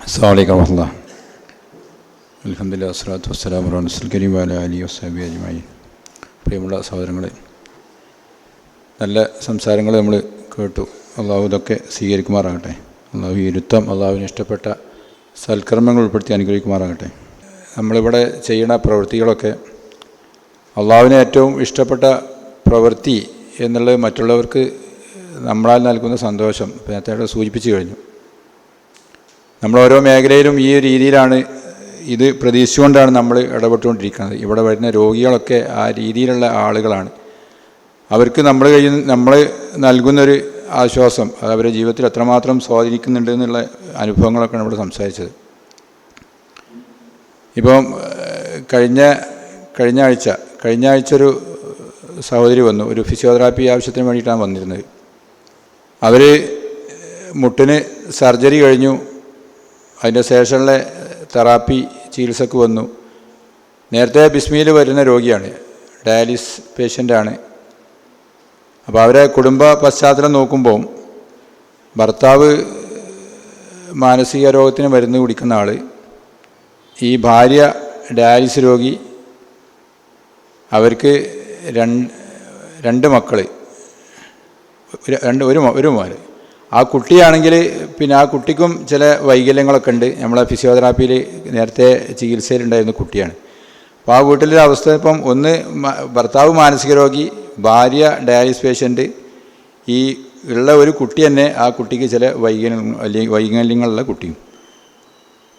അസ്സാം വലൈക്കും വറഹമുല്ല അലഹമില്ല വസ്സലാത്തു വസ്സലാം റസുൽ കരീം വാല അലി വസ്സാബി അജ്മായി പ്രിയമുള്ള സഹോദരങ്ങളെ നല്ല സംസാരങ്ങൾ നമ്മൾ കേട്ടു. അള്ളാഹു ഇതൊക്കെ സ്വീകരിക്കുമാറാകട്ടെ. അള്ളാഹു ഇരുത്തം അള്ളാഹുവിന് ഇഷ്ടപ്പെട്ട സൽക്കർമ്മങ്ങൾ ഉൾപ്പെടുത്തി അനുഗ്രഹിക്കുമാറാകട്ടെ. നമ്മളിവിടെ ചെയ്യുന്ന പ്രവൃത്തികളൊക്കെ അള്ളാഹുവിന് ഏറ്റവും ഇഷ്ടപ്പെട്ട പ്രവൃത്തി എന്നുള്ളത് മറ്റുള്ളവർക്ക് നമ്മളാൽ നൽകുന്ന സന്തോഷം. നേരത്തെ സൂചിപ്പിച്ചു കഴിഞ്ഞു. നമ്മൾ ഓരോ മേഖലയിലും ഈ രീതിയിലാണ് ഇത് പ്രതീക്ഷിച്ചുകൊണ്ടാണ് നമ്മൾ ഇടപെട്ടുകൊണ്ടിരിക്കുന്നത്. ഇവിടെ വരുന്ന രോഗികളൊക്കെ ആ രീതിയിലുള്ള ആളുകളാണ്. അവർക്ക് നമ്മൾ കഴിയുന്ന നമ്മൾ നൽകുന്നൊരു ആശ്വാസം അത് അവരുടെ ജീവിതത്തിൽ എത്രമാത്രം സ്വാധീനിക്കുന്നുണ്ട് എന്നുള്ള അനുഭവങ്ങളൊക്കെ നമ്മൾ സംസാരിച്ചത്. ഇപ്പം കഴിഞ്ഞ കഴിഞ്ഞ ആഴ്ച കഴിഞ്ഞ ആഴ്ച ഒരു സഹോദരി വന്നു. ഒരു ഫിസിയോതെറാപ്പി ആവശ്യത്തിന് വേണ്ടിയിട്ടാണ് വന്നിരുന്നത്. അവർ മുട്ടിന് സർജറി കഴിഞ്ഞു. അതിന്റെ ശേഷമുള്ള തെറാപ്പി ചികിത്സക്ക് വന്നു. നേരത്തെ ബിസ്മിയിൽ വരുന്ന രോഗിയാണ് ഡയാലിസ് പേഷ്യന്റാണ്. അപ്പോൾ അവരെ കുടുംബ പശ്ചാത്തലം നോക്കുമ്പോൾ ഭർത്താവ് മാനസിക രോഗത്തിന് മരുന്ന് കുടിക്കുന്ന ആൾ ഈ ഭാര്യ ഡയാലിസ് രോഗി അവർക്ക് രണ്ട് രണ്ട് മക്കൾ രണ്ട് ഒരു ഒരു മോന്. ആ കുട്ടിയാണെങ്കിൽ പിന്നെ ആ കുട്ടിക്കും ചില വൈകല്യങ്ങളൊക്കെ ഉണ്ട്. നമ്മളെ ഫിസിയോതെറാപ്പിയിൽ നേരത്തെ ചികിത്സയിലുണ്ടായിരുന്ന കുട്ടിയാണ്. അപ്പോൾ ആ വീട്ടിലെ അവസ്ഥ ഇപ്പം ഒന്ന് ഭർത്താവ് മാനസിക രോഗി ഭാര്യ ഡയാലിസ് പേഷ്യന്റ് ഈ ഉള്ള ഒരു കുട്ടി തന്നെ ആ കുട്ടിക്ക് ചില വൈകല്യ അല്ലെങ്കിൽ വൈകല്യങ്ങളുള്ള കുട്ടിയും.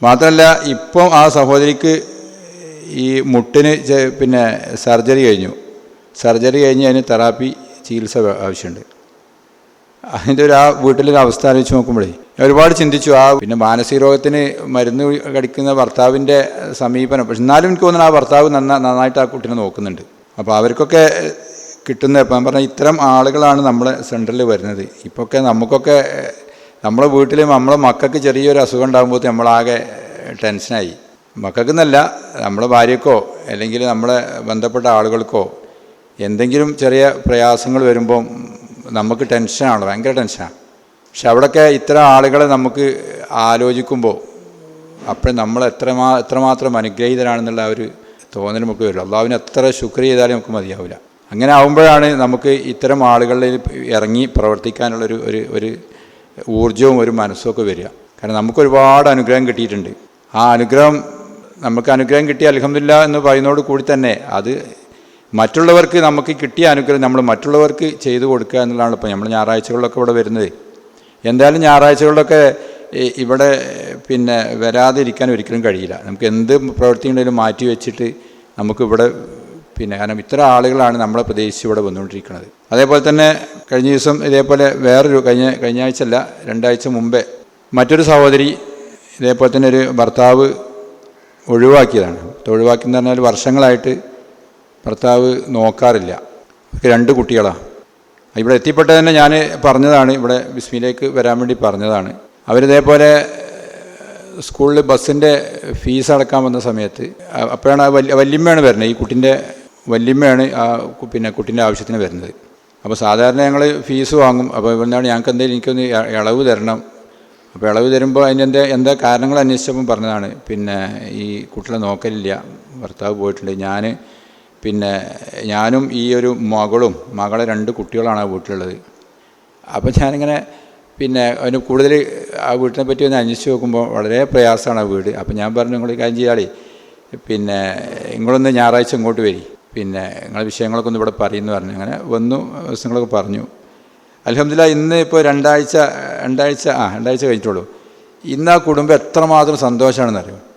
മാത്രമല്ല ഇപ്പം ആ സഹോദരിക്ക് ഈ മുട്ടിന് പിന്നെ സർജറി കഴിഞ്ഞു. സർജറി കഴിഞ്ഞ് അതിന് തെറാപ്പി ചികിത്സ ആവശ്യമുണ്ട്. അതിന്റെ ഒരു ആ വീട്ടിലൊരു അവസ്ഥ ആലോചിച്ച് നോക്കുമ്പോഴേ ഒരുപാട് ചിന്തിച്ചു. ആ പിന്നെ മാനസിക രോഗത്തിന് മരുന്ന് കടിക്കുന്ന ഭർത്താവിന്റെ സമീപനം. പക്ഷെ എന്നാലും എനിക്ക് തോന്നുന്നു ആ ഭർത്താവ് നന്ന നന്നായിട്ട് ആ കുട്ടീനെ നോക്കുന്നുണ്ട്. അപ്പോൾ അവർക്കൊക്കെ കിട്ടുന്ന ഇപ്പം പറഞ്ഞാൽ പറഞ്ഞ ഇത്തരം ആളുകളാണ് നമ്മളെ സെന്ററിൽ വരുന്നത്. ഇപ്പൊക്കെ നമുക്കൊക്കെ നമ്മളെ വീട്ടിൽ നമ്മളെ മക്കൾക്ക് ചെറിയൊരു അസുഖം ഉണ്ടാകുമ്പോൾ നമ്മളാകെ ടെൻഷനായി. മക്കൾക്ക് എന്നല്ല നമ്മളെ ഭാര്യക്കോ അല്ലെങ്കിൽ നമ്മളെ ബന്ധപ്പെട്ട ആളുകൾക്കോ എന്തെങ്കിലും ചെറിയ പ്രയാസങ്ങൾ വരുമ്പം നമുക്ക് ടെൻഷനാണ് ഭയങ്കര ടെൻഷനാണ് പക്ഷെ അവിടെയൊക്കെ ഇത്ര ആളുകളെ നമുക്ക് ആലോചിക്കുമ്പോൾ അപ്പോൾ നമ്മൾ എത്രമാ എത്രമാത്രം അനുഗ്രഹീതരാണെന്നുള്ള ഒരു തോന്നൽ നമുക്ക് വരില്ല. അള്ളാവിന് എത്ര ശുക്ർ ചെയ്താലും നമുക്ക് മതിയാവില്ല. അങ്ങനെ ആകുമ്പോഴാണ് നമുക്ക് ഇത്തരം ആളുകളിൽ ഇറങ്ങി പ്രവർത്തിക്കാനുള്ളൊരു ഒരു ഒരു ഊർജവും ഒരു മനസ്സും ഒക്കെ വരിക. കാരണം നമുക്ക് ഒരുപാട് അനുഗ്രഹം കിട്ടിയിട്ടുണ്ട്. ആ അനുഗ്രഹം നമുക്ക് അനുഗ്രഹം കിട്ടിയ അലഹമില്ല എന്ന് പറയുന്നതോട് കൂടി തന്നെ അത് മറ്റുള്ളവർക്ക് നമുക്ക് കിട്ടിയ അനുഗ്രഹം നമ്മൾ മറ്റുള്ളവർക്ക് ചെയ്തു കൊടുക്കുക എന്നുള്ളതാണ് ഇപ്പോൾ നമ്മൾ ഞായറാഴ്ചകളിലൊക്കെ ഇവിടെ വരുന്നത്. എന്തായാലും ഞായറാഴ്ചകളിലൊക്കെ ഇവിടെ പിന്നെ വരാതിരിക്കാൻ ഒരിക്കലും കഴിയില്ല. നമുക്ക് എന്ത് പ്രവൃത്തി ഉണ്ടെങ്കിലും മാറ്റി വെച്ചിട്ട് നമുക്കിവിടെ പിന്നെ കാരണം ഇത്ര ആളുകളാണ് നമ്മളെ പ്രദേശിച്ച് ഇവിടെ വന്നുകൊണ്ടിരിക്കുന്നത്. അതേപോലെ തന്നെ കഴിഞ്ഞ ദിവസം ഇതേപോലെ വേറൊരു കഴിഞ്ഞ കഴിഞ്ഞ ആഴ്ച അല്ല രണ്ടാഴ്ച മുമ്പേ മറ്റൊരു സഹോദരി ഇതേപോലെ തന്നെ ഒരു ഭർത്താവ് ഒഴിവാക്കിയതാണ്. ഒഴിവാക്കിയെന്ന് പറഞ്ഞാൽ വർഷങ്ങളായിട്ട് ഭർത്താവ് നോക്കാറില്ല. രണ്ട് കുട്ടികളാണ് ഇവിടെ എത്തിപ്പെട്ടത് തന്നെ ഞാൻ പറഞ്ഞതാണ് ഇവിടെ ബിസ്മിയിലേക്ക് വരാൻ വേണ്ടി പറഞ്ഞതാണ്. അവരിതേപോലെ സ്കൂളിൽ ബസ്സിന്റെ ഫീസ് അടക്കാൻ വന്ന സമയത്ത് അപ്പോഴാണ് ആ വല്യ വല്യമ്മയാണ് വരുന്നത്. ഈ കുട്ടിന്റെ വല്യമ്മയാണ് ആ പിന്നെ കുട്ടിന്റെ ആവശ്യത്തിന് വരുന്നത്. അപ്പോൾ സാധാരണ ഞങ്ങൾ ഫീസ് വാങ്ങും. അപ്പോൾ ഇവിടുന്നാണ് ഞങ്ങൾക്ക് എന്തെങ്കിലും എനിക്കൊന്ന് ഇളവ് തരണം. അപ്പോൾ ഇളവ് തരുമ്പോൾ അതിന്റെ എന്താ എന്താ കാരണങ്ങൾ അന്വേഷിച്ചപ്പം പറഞ്ഞതാണ് പിന്നെ ഈ കുട്ടികളെ നോക്കലില്ല. ഭർത്താവ് പോയിട്ടുണ്ട്. ഞാൻ പിന്നെ ഞാനും ഈ ഒരു മകളും മകളെ രണ്ട് കുട്ടികളാണ് ആ വീട്ടിലുള്ളത്. അപ്പം ഞാനിങ്ങനെ പിന്നെ അതിന് കൂടുതൽ ആ വീട്ടിനെ പറ്റി ഒന്ന് അന്വേഷിച്ച് നോക്കുമ്പോൾ വളരെ പ്രയാസമാണ് ആ വീട്. അപ്പം ഞാൻ പറഞ്ഞു നിങ്ങൾ കാര്യം ചെയ്യാളി പിന്നെ നിങ്ങളൊന്ന് ഞായറാഴ്ച ഇങ്ങോട്ട് വരി. പിന്നെ നിങ്ങളെ വിഷയങ്ങളൊക്കെ ഒന്ന് ഇവിടെ പറയുമെന്ന് പറഞ്ഞു. അങ്ങനെ വന്നു ദിവസങ്ങളൊക്കെ പറഞ്ഞു. അലഹമില്ല ഇന്ന് ഇപ്പോൾ രണ്ടാഴ്ച രണ്ടാഴ്ച ആ രണ്ടാഴ്ച കഴിഞ്ഞിട്ടുള്ളൂ. ഇന്ന് ആ കുടുംബം എത്രമാത്രം സന്തോഷമാണെന്ന് അറിയോ അപ്പോൾ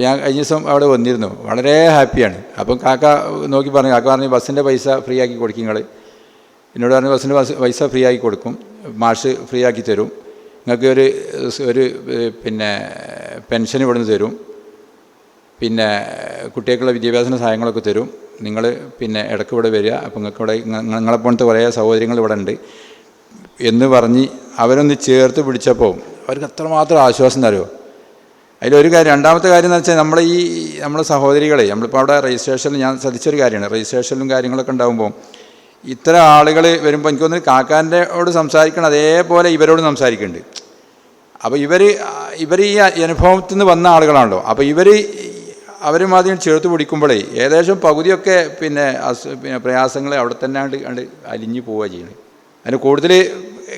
ഞാൻ കഴിഞ്ഞ ദിവസം അവിടെ വന്നിരുന്നു. വളരെ ഹാപ്പിയാണ്. അപ്പം കാക്ക നോക്കി പറഞ്ഞു കാക്ക പറഞ്ഞു ബസ്സിന്റെ പൈസ ഫ്രീ ആക്കി കൊടുക്കും നിങ്ങൾ എന്നോട് പറഞ്ഞു ബസ്സിന്റെ ബസ് പൈസ ഫ്രീ ആക്കി കൊടുക്കും. മാഷ് ഫ്രീ ആക്കി തരും. നിങ്ങൾക്ക് ഒരു ഒരു പിന്നെ പെൻഷൻ ഇവിടുന്ന് തരും. പിന്നെ കുട്ടികൾക്കുള്ള വിദ്യാഭ്യാസ സഹായങ്ങളൊക്കെ തരും. നിങ്ങൾ പിന്നെ ഇടയ്ക്ക് ഇവിടെ വരിക. അപ്പോൾ നിങ്ങൾക്ക് ഇവിടെ നിങ്ങളെപ്പോലത്തെ കുറേ സൗകര്യങ്ങൾ ഇവിടെ ഉണ്ട്. എന്ന് പറഞ്ഞ് അവരൊന്ന് ചേർത്ത് പിടിച്ചപ്പോൾ അവർക്ക് അത്രമാത്രം ആശ്വാസം തരുമോ അതിലൊരു കാര്യം രണ്ടാമത്തെ കാര്യം എന്ന് വെച്ചാൽ നമ്മളെ ഈ നമ്മുടെ സഹോദരികളെ നമ്മളിപ്പോൾ അവിടെ രജിസ്ട്രേഷനിൽ ഞാൻ ശ്രദ്ധിച്ചൊരു കാര്യമാണ്. രജിസ്ട്രേഷനിലും കാര്യങ്ങളൊക്കെ ഉണ്ടാകുമ്പോൾ ഇത്ര ആളുകൾ വരുമ്പോൾ എനിക്കൊന്ന് കാക്കാന്റെയോട് സംസാരിക്കണം അതേപോലെ ഇവരോട് സംസാരിക്കുന്നുണ്ട് അപ്പോൾ ഇവർ ഇവർ ഈ അനുഭവത്തിൽ നിന്ന് വന്ന ആളുകളാണല്ലോ. അപ്പോൾ ഇവർ അവരും ആദ്യം ചേർത്ത് പിടിക്കുമ്പോഴേ ഏകദേശം പകുതിയൊക്കെ പിന്നെ പിന്നെ പ്രയാസങ്ങൾ അവിടെ തന്നെ കണ്ട് കണ്ട് അലിഞ്ഞു പോവുക ചെയ്യുന്നത് അതിന് കൂടുതൽ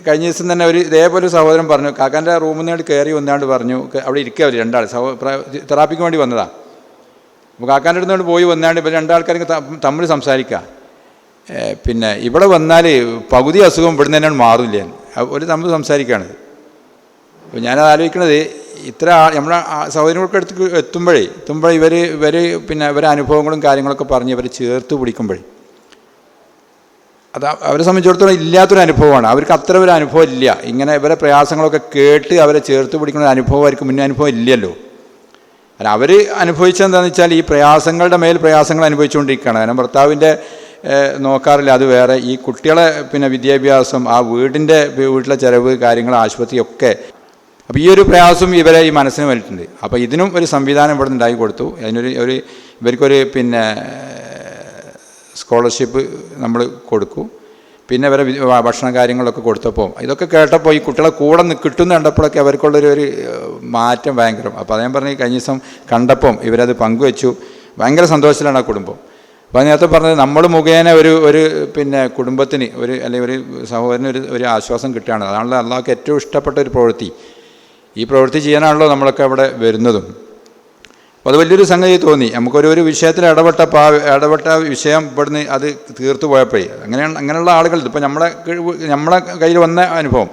കഴിഞ്ഞ ദിവസം തന്നെ ഒരു ഇതേപോലെ സഹോദരൻ പറഞ്ഞു കാക്കാന്റെ റൂമിൽ നിന്ന് കയറി വന്നാണ്ട് പറഞ്ഞു അവിടെ ഇരിക്കുക അവർ രണ്ടാൾ സഹോ തെറാപ്പിക്ക് വേണ്ടി വന്നതാണ് അപ്പോൾ കാക്കാന്റെ അടുത്ത് കൊണ്ട് പോയി വന്നാണ്ട് ഇപ്പോൾ രണ്ടാൾക്കാർക്ക് തമ്മിൽ സംസാരിക്കുക പിന്നെ ഇവിടെ വന്നാൽ പകുതി അസുഖം ഇവിടെ നിന്ന് തന്നെയാണ് മാറില്ല? ഒരു തമ്മിൽ സംസാരിക്കുകയാണ് അപ്പോൾ ഞാനത് ആലോചിക്കണത് ഇത്ര ആ സഹോദരങ്ങൾക്ക് അടുത്ത് എത്തുമ്പോഴേ എത്തുമ്പോൾ ഇവർ ഇവർ പിന്നെ ഇവരെ അനുഭവങ്ങളും കാര്യങ്ങളൊക്കെ പറഞ്ഞ് ഇവർ ചേർത്ത് പിടിക്കുമ്പോഴേ അത് അവരെ സംബന്ധിച്ചിടത്തോളം ഇല്ലാത്തൊരു അനുഭവമാണ്. അവർക്ക് അത്ര ഒരു അനുഭവം ഇല്ല. ഇങ്ങനെ ഇവരെ പ്രയാസങ്ങളൊക്കെ കേട്ട് അവരെ ചേർത്ത് പിടിക്കുന്ന ഒരു അനുഭവം അവർക്ക് മുന്നേ അനുഭവം ഇല്ലല്ലോ. അല്ല അവർ അനുഭവിച്ചെന്താണെന്ന് വെച്ചാൽ ഈ പ്രയാസങ്ങളുടെ മേൽ പ്രയാസങ്ങൾ അനുഭവിച്ചുകൊണ്ടിരിക്കുകയാണ്. കാരണം ഭർത്താവിന്റെ നോക്കാറില്ല. അത് വേറെ. ഈ കുട്ടികളെ പിന്നെ വിദ്യാഭ്യാസം ആ വീടിന്റെ വീട്ടിലെ ചിലവ് കാര്യങ്ങൾ ആശുപത്രി ഒക്കെ അപ്പോൾ ഈ ഒരു പ്രയാസം ഇവരെ ഈ മനസ്സിന് വന്നിട്ടുണ്ട് അപ്പോൾ ഇതിനും ഒരു സംവിധാനം ഇവിടെ നിന്ന് ഉണ്ടാക്കി കൊടുത്തു. അതിനൊരു ഒരു ഇവർക്കൊരു പിന്നെ സ്കോളർഷിപ്പ് നമ്മൾ കൊടുക്കും. പിന്നെ അവരെ ഭക്ഷണ കാര്യങ്ങളൊക്കെ കൊടുത്തപ്പോൾ ഇതൊക്കെ കേട്ടപ്പോൾ ഈ കുട്ടികളെ കൂടെ കിട്ടുന്ന കണ്ടപ്പോഴൊക്കെ അവർക്കുള്ളൊരു ഒരു മാറ്റം ഭയങ്കരം. അപ്പോൾ അതേ പറഞ്ഞ് കഴിഞ്ഞ ദിവസം കണ്ടപ്പം ഇവരത് പങ്കുവെച്ചു. ഭയങ്കര സന്തോഷത്തിലാണ് ആ കുടുംബം. അപ്പോൾ നേരത്തെ പറഞ്ഞത് നമ്മൾ മുഖേന ഒരു ഒരു പിന്നെ കുടുംബത്തിന് ഒരു അല്ലെങ്കിൽ ഒരു സഹോദരന് ഒരു ഒരു ആശ്വാസം കിട്ടുകയാണ്. അതാണല്ലോ അള്ളാഹ്ക്ക് ഏറ്റവും ഇഷ്ടപ്പെട്ട ഒരു പ്രവൃത്തി. ഈ പ്രവൃത്തി ചെയ്യാനാണല്ലോ നമ്മളൊക്കെ അവിടെ വരുന്നതും. അപ്പോൾ അത് വലിയൊരു സംഗതി തോന്നി. നമുക്കൊരു ഒരു വിഷയത്തിൽ ഇടപെട്ട പാ ഇടപെട്ട വിഷയം ഇവിടുന്ന് അത് തീർത്തു പോയപ്പോഴേ. അങ്ങനെയാണ് അങ്ങനെയുള്ള ആളുകൾ ഇപ്പോൾ നമ്മളെ നമ്മളെ കയ്യിൽ വന്ന അനുഭവം.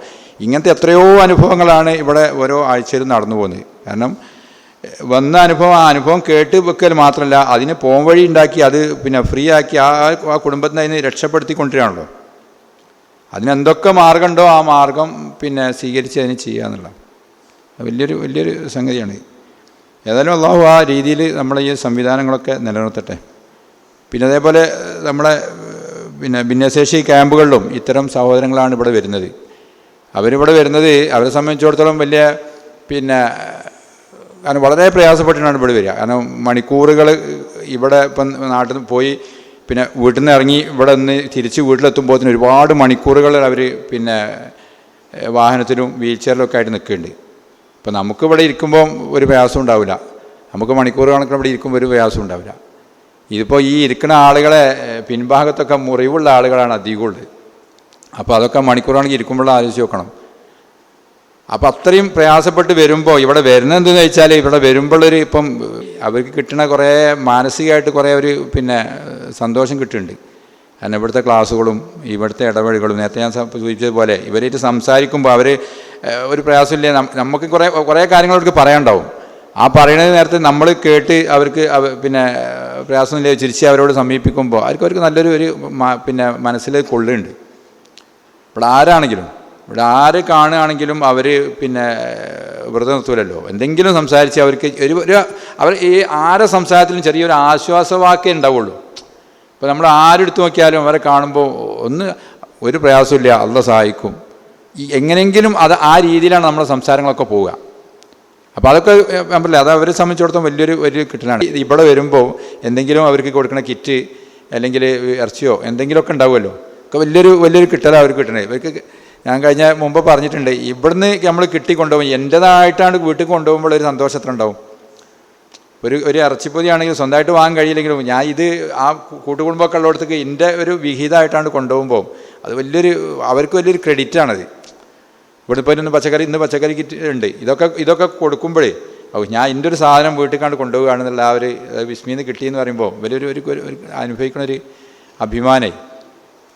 ഇങ്ങനത്തെ എത്രയോ അനുഭവങ്ങളാണ് ഇവിടെ ഓരോ ആഴ്ചയിലും നടന്നു പോകുന്നത്. കാരണം വന്ന അനുഭവം ആ അനുഭവം കേട്ട് വെക്കൽ മാത്രമല്ല അതിന് പോം വഴി ഉണ്ടാക്കി അത് പിന്നെ ഫ്രീ ആക്കി ആ ആ കുടുംബത്തിനെ അതിന് രക്ഷപ്പെടുത്തിക്കൊണ്ടിരിക്കുകയാണല്ലോ. അതിനെന്തൊക്കെ മാർഗമുണ്ടോ ആ മാർഗം പിന്നെ സ്വീകരിച്ച് അതിന് ചെയ്യുക എന്നുള്ള വലിയൊരു വലിയൊരു സംഗതിയാണ്. ഏതായാലും അള്ളാഹു ആ രീതിയിൽ നമ്മളെ ഈ സംവിധാനങ്ങളൊക്കെ നിലനിർത്തട്ടെ. പിന്നെ അതേപോലെ നമ്മളെ പിന്നെ ഭിന്നശേഷി ക്യാമ്പുകളിലും ഇത്തരം സഹോദരങ്ങളാണ് ഇവിടെ വരുന്നത്. അവരിവിടെ വരുന്നത് അവരെ സംബന്ധിച്ചിടത്തോളം വലിയ പിന്നെ കാരണം വളരെ പ്രയാസപ്പെട്ടിട്ടാണ് ഇവിടെ വരിക. കാരണം മണിക്കൂറുകൾ ഇവിടെ ഇപ്പം നാട്ടിൽ നിന്ന് പോയി പിന്നെ വീട്ടിൽ നിന്ന് ഇറങ്ങി ഇവിടെ നിന്ന് തിരിച്ച് വീട്ടിലെത്തുമ്പോഴത്തേന് ഒരുപാട് മണിക്കൂറുകൾ അവർ പിന്നെ വാഹനത്തിലും വീൽ ചെയറിലൊക്കെ ആയിട്ട് നിൽക്കുന്നുണ്ട്. ഇപ്പം നമുക്ക് ഇവിടെ ഇരിക്കുമ്പോൾ ഒരു പ്രയാസം ഉണ്ടാവില്ല. നമുക്ക് മണിക്കൂർ കണക്കിന് ഇവിടെ ഇരിക്കുമ്പോൾ ഒരു പ്രയാസം ഉണ്ടാവില്ല. ഇതിപ്പോൾ ഈ ഇരിക്കുന്ന ആളുകളെ പിൻഭാഗത്തൊക്കെ മുറിവുള്ള ആളുകളാണ് അധികമുള്ളത് അപ്പോൾ അതൊക്കെ മണിക്കൂർ കണക്കിന് ഇരിക്കുമ്പോൾ ആലോചിച്ച് നോക്കണം. അപ്പോൾ അത്രയും പ്രയാസപ്പെട്ട് വരുമ്പോൾ ഇവിടെ വരുന്നത് എന്തെന്ന് വെച്ചാൽ ഇവിടെ വരുമ്പോഴൊരു ഇപ്പം അവർക്ക് കിട്ടുന്ന കുറേ മാനസികമായിട്ട് കുറേ ഒരു പിന്നെ സന്തോഷം കിട്ടുന്നുണ്ട്. കാരണം ഇവിടുത്തെ ക്ലാസ്സുകളും ഇവിടുത്തെ ഇടപെടലുകളും നേരത്തെ ഞാൻ സൂചിപ്പിച്ചതുപോലെ ഇവരായിട്ട് സംസാരിക്കുമ്പോൾ അവർ ഒരു പ്രയാസമില്ല. നമുക്ക് കുറേ കുറേ കാര്യങ്ങൾ അവർക്ക് പറയാനുണ്ടാവും. ആ പറയുന്നത് നേരത്തെ നമ്മൾ കേട്ട് അവർക്ക് പിന്നെ പ്രയാസമില്ല ചിരിച്ച് അവരോട് സമീപിക്കുമ്പോൾ അവർക്ക് അവർക്ക് നല്ലൊരു ഒരു പിന്നെ മനസ്സിൽ കൊള്ളുന്നുണ്ട് ഇവിടെ ആരാണെങ്കിലും ഇവിടെ ആര് കാണുകയാണെങ്കിലും അവർ പിന്നെ വെറുതെ നിർത്തൂലല്ലോ. എന്തെങ്കിലും സംസാരിച്ച് അവർക്ക് ഒരു ഒരു അവർ ഈ ആരെ സംസാരത്തിലും ചെറിയൊരു ആശ്വാസവാക്കേ ഉണ്ടാവുള്ളൂ. ഇപ്പോൾ നമ്മൾ ആരെടുത്ത് നോക്കിയാലും അവരെ കാണുമ്പോൾ ഒന്ന് ഒരു പ്രയാസമില്ല അല്ല സഹായിക്കും. ഈ എങ്ങനെയെങ്കിലും അത് ആ രീതിയിലാണ് നമ്മുടെ സംസാരങ്ങളൊക്കെ പോവുക. അപ്പോൾ അതൊക്കെ പറയില്ല അത് അവരെ സംബന്ധിച്ചിടത്തോളം വലിയൊരു വലിയ കിട്ടലാണ്. ഇവിടെ വരുമ്പോൾ എന്തെങ്കിലും അവർക്ക് കൊടുക്കുന്ന കിറ്റ് അല്ലെങ്കിൽ ഇറച്ചിയോ എന്തെങ്കിലുമൊക്കെ ഉണ്ടാവുമല്ലോ. ഒക്കെ വലിയൊരു വലിയൊരു കിട്ടലാണ് അവർക്ക് കിട്ടണേ ഇവർക്ക് ഞാൻ കഴിഞ്ഞ മുമ്പ് പറഞ്ഞിട്ടുണ്ട് ഇവിടുന്ന് നമ്മൾ കിട്ടി കൊണ്ടുപോകും എന്റേതായിട്ടാണ് വീട്ടിൽ കൊണ്ടുപോകുമ്പോൾ ഒരു സന്തോഷത്തിലുണ്ടാവും ഒരു ഒരു ഇറച്ചിപ്പൊതി ആണെങ്കിൽ സ്വന്തമായിട്ട് വാങ്ങാൻ കഴിയില്ലെങ്കിലും ഞാൻ ഇത് ആ കൂട്ടുകുടുംബമൊക്കെ ഉള്ളിടത്തേക്ക് എന്റെ ഒരു വിഹിതമായിട്ടാണ് കൊണ്ടുപോകുമ്പോൾ അത് വലിയൊരു അവർക്ക് വലിയൊരു ക്രെഡിറ്റാണത് ഇവിടെ ഇപ്പോൾ പച്ചക്കറി ഇന്ന് പച്ചക്കറി കിറ്റ് ഉണ്ട്. ഇതൊക്കെ ഇതൊക്കെ കൊടുക്കുമ്പോഴേ ഓ ഞാൻ എന്റെ ഒരു സാധനം വീട്ടിൽ കണ്ട് കൊണ്ടുപോവുകയാണെന്നുള്ള ആ ഒരു വിസ്മീന്ന് കിട്ടിയെന്ന് പറയുമ്പോൾ വലിയൊരു ഒരു അനുഭവിക്കുന്ന ഒരു അനുഭവിക്കണ അഭിമാനമായി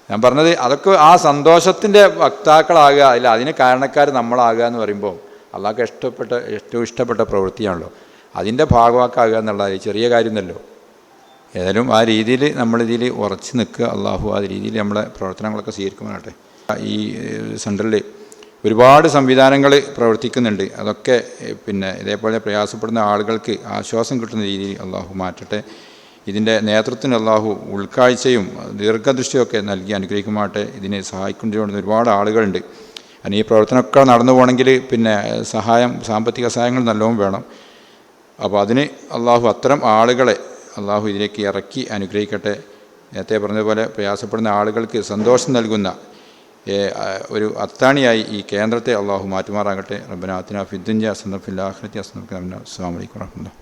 ഞാൻ പറഞ്ഞത് അതൊക്കെ ആ സന്തോഷത്തിന്റെ വക്താക്കളാകുക അല്ല അതിന് കാരണക്കാർ നമ്മളാകുക എന്ന് പറയുമ്പോൾ അള്ളാഹ്ക്ക് ഇഷ്ടപ്പെട്ട ഏറ്റവും ഇഷ്ടപ്പെട്ട പ്രവൃത്തിയാണല്ലോ. അതിന്റെ ഭാഗവാക്കാകുക എന്നുള്ളത് ചെറിയ കാര്യമൊന്നുമല്ലോ. ഏതായാലും ആ രീതിയിൽ നമ്മളിതിൽ ഉറച്ചു നിൽക്കുക അള്ളാഹു ആ രീതിയിൽ നമ്മളെ പ്രവർത്തനങ്ങളൊക്കെ സ്വീകരിക്കുമാകട്ടെ ഈ സെന്ററിൽ ഒരുപാട് സംവിധാനങ്ങൾ പ്രവർത്തിക്കുന്നുണ്ട്. അതൊക്കെ പിന്നെ ഇതേപോലെ പ്രയാസപ്പെടുന്ന ആളുകൾക്ക് ആശ്വാസം കിട്ടുന്ന രീതിയിൽ അള്ളാഹു മാറ്റട്ടെ. ഇതിന്റെ നേതൃത്വത്തിന് അള്ളാഹു ഉൾക്കാഴ്ചയും ദീർഘദൃഷ്ടിയൊക്കെ നൽകി അനുഗ്രഹിക്കുമാട്ടെ. ഇതിനെ സഹായിക്കൊണ്ടിരിക്കുന്ന ഒരുപാട് ആളുകളുണ്ട്. അതിന് ഈ പ്രവർത്തനമൊക്കെ നടന്നു പോകണമെങ്കിൽ പിന്നെ സഹായം സാമ്പത്തിക സഹായങ്ങൾ നല്ലോണം വേണം. അപ്പോൾ അതിന് അള്ളാഹു അത്തരം ആളുകളെ അള്ളാഹു ഇതിലേക്ക് ഇറക്കി അനുഗ്രഹിക്കട്ടെ. നേരത്തെ പറഞ്ഞതുപോലെ പ്രയാസപ്പെടുന്ന ആളുകൾക്ക് സന്തോഷം നൽകുന്ന ഒരു അത്താണിയായി ഈ കേന്ദ്രത്തെ അള്ളാഹു മാറ്റുമാറാകട്ടെ. റബ്ബന ആത്തിന ഫിദ്ദുഞ്ച അസ്നഫിൽ ആഖിറത്തി അസ്നഫിൽ അസ്സാം വലൈക്കും വർഹമത്തുള്ളാഹി